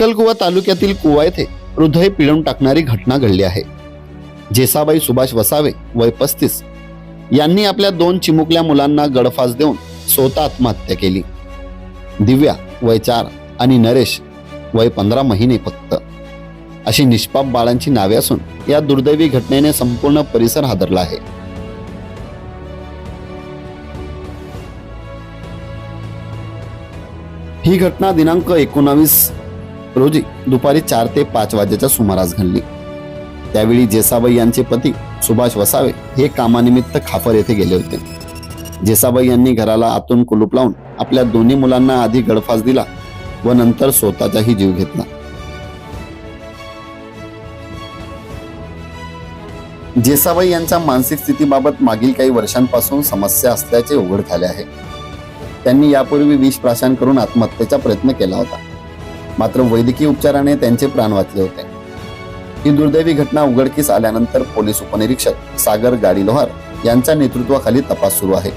अक्कलकुवा तालुक्यातील कुवा येथे हृदय पिळून टाकणारी घटना घडली आहे. जेसाबाई सुभाष वसावे वय पस्तीस यांनी आपल्या दोन चिमुकल्या मुलांना गडफास देऊन स्वतः आत्महत्या केली. दिव्या वय चार आणि नरेश वय पंधरा महिने फक्त. अशी निष्पाप बाळांची नावे असून या दुर्दैवी घटनेने संपूर्ण परिसर हादरला आहे. ही घटना दिनांक एकोणावीस रोजी दुपारी चार ते पाच वाजेच्या सुमारास घडली. त्यावेळी जेसाबाई यांचे पती सुभाष वसावे हे कामानिमित्त खाफर येथे गेले होते. जेसाबाई यांनी घराला आतून कुलूप लावून आपल्या दोन्ही मुलांना आधी गडफास दिला व नंतर स्वतःचाही जीव घेतला. जेसाबाई यांच्या मानसिक स्थितीबाबत मागील काही वर्षांपासून समस्या असल्याचे उघड झाले आहे. त्यांनी यापूर्वी विष प्राशन करून आत्महत्येचा प्रयत्न केला होता. मात्र वैद्यकीय उपचाराने त्यांचे प्राण वाचले होते. ही दुर्दैवी घटना उघडकीस आल्यानंतर पोलीस उपनिरीक्षक सागर गाडी लोहार यांच्या नेतृत्वाखाली तपास सुरू आहे.